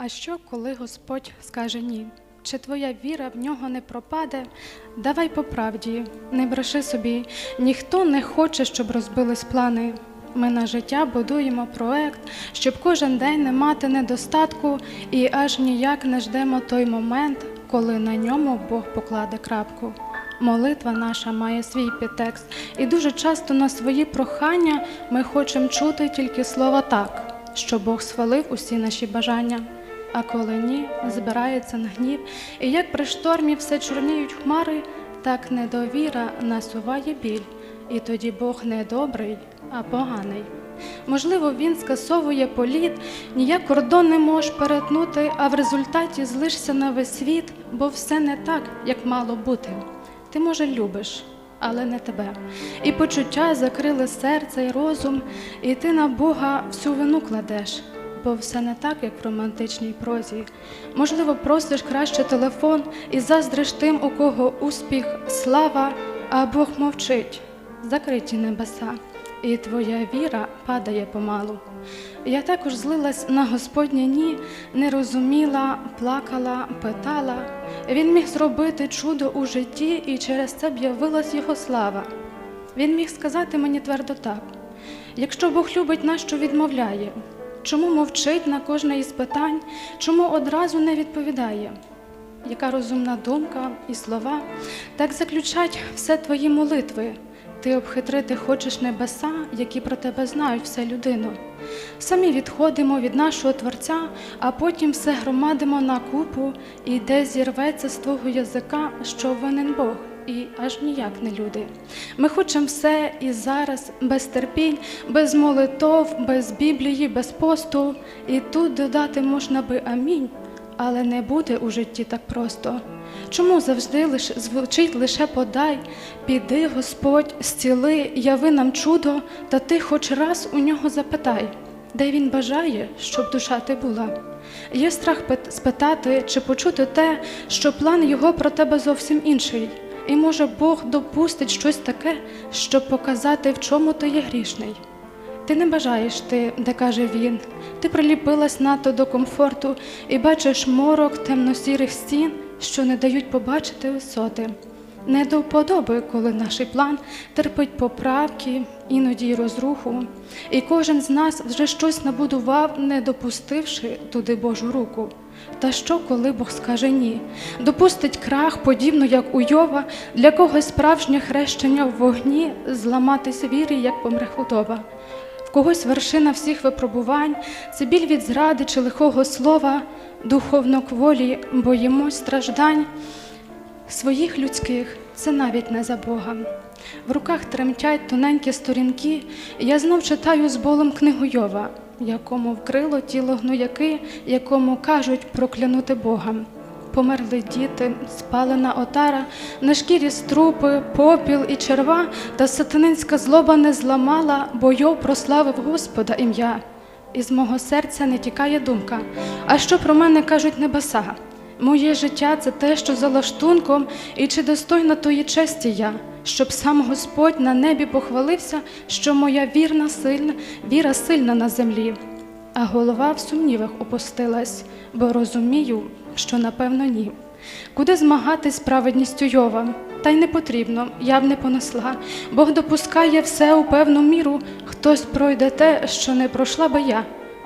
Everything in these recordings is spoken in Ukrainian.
А що, коли Господь скаже ні? Чи твоя віра в нього не пропаде? Давай по правді, не бреши собі, ніхто не хоче, щоб розбились плани. Ми на життя будуємо проект, щоб кожен день не мати недостатку і аж ніяк не ждемо той момент, коли на ньому Бог покладе крапку. Молитва наша має свій підтекст, і дуже часто на свої прохання ми хочемо чути тільки слово так, що Бог схвалив усі наші бажання. А коли ні, збирається на гнів, і як при штормі все чорніють хмари, так недовіра насуває біль, і тоді Бог не добрий, а поганий. Можливо, він скасовує політ, ніяк кордон не можеш перетнути, а в результаті злишся на весь світ, бо все не так, як мало бути. Ти, може, любиш, але не тебе. І почуття закрили серце і розум, і ти на Бога всю вину кладеш, бо все не так, як в романтичній прозі. Можливо, просиш краще телефон і заздриш тим, у кого успіх, слава, а Бог мовчить, закриті небеса, і твоя віра падає помалу. Я також злилась на Господнє ні, не розуміла, плакала, питала. Він міг зробити чудо у житті, і через це б його слава. Він міг сказати мені твердо так: якщо Бог любить нас, що відмовляє, чому мовчить на кожне із питань, чому одразу не відповідає? Яка розумна думка і слова, так заключать все твої молитви. Ти обхитрити хочеш небеса, які про тебе знають все людину. Самі відходимо від нашого Творця, а потім все громадимо на купу, і де зірветься з твого язика, що винен Бог, і аж ніяк не люди. Ми хочемо все і зараз, без терпінь, без молитов, без Біблії, без посту. І тут додати можна би амінь, але не буде у житті так просто. Чому завжди лиш, звучить лише подай, піди, Господь, зціли, яви нам чудо, та ти хоч раз у нього запитай, де він бажає, щоб душа ти була. Є страх спитати чи почути те, що план його про тебе зовсім інший, і може Бог допустить щось таке, щоб показати, в чому ти є грішний. Ти не бажаєш ти, де каже він. Ти приліпилась надто до комфорту і бачиш морок темно-сірих стін, що не дають побачити висоти. Не до вподоби, коли наш план терпить поправки, іноді й розруху, і кожен з нас вже щось набудував, не допустивши туди Божу руку. Та що, коли Бог скаже ні? Допустить крах, подібно як у Йова, для когось справжнє хрещення в вогні, зламатись вірі, як помре худоба. В когось вершина всіх випробувань, це біль від зради чи лихого слова, духовно кволі, боїмось страждань своїх людських, це навіть не за Бога. В руках тремтять тоненькі сторінки, я знов читаю з болем книгу Йова, якому вкрило тіло гнояки, якому кажуть проклянути Бога. Померли діти, спалена отара, на шкірі струпи, попіл і черва, та сатанинська злоба не зламала, бо Йов прославив Господа ім'я. Із мого серця не тікає думка. А що про мене кажуть небеса? Моє життя це те, що за лаштунком, і чи достойна тої честі я, щоб сам Господь на небі похвалився, що моя вірна сильна, віра сильна на землі. А голова в сумнівах опустилась, бо розумію, що напевно ні. Куди змагатись праведністю Йова? Та й не потрібно, я б не понесла. Бог допускає все у певну міру, хтось пройде те, що не пройшла би я.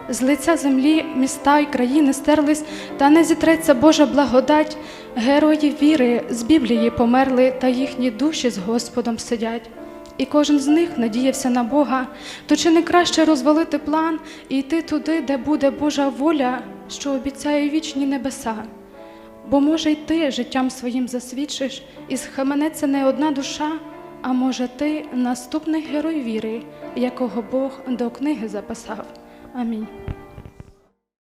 З лиця землі міста й країни стерлись, та не зітреться Божа благодать. Герої віри з Біблії померли, та їхні душі з Господом сидять. І кожен з них надіявся на Бога, то чи не краще розвалити план і йти туди, де буде Божа воля, що обіцяє вічні небеса? Бо, може, й ти життям своїм засвідчиш, і схаменеться не одна душа, а може, ти наступний герой віри, якого Бог до книги записав. Амінь.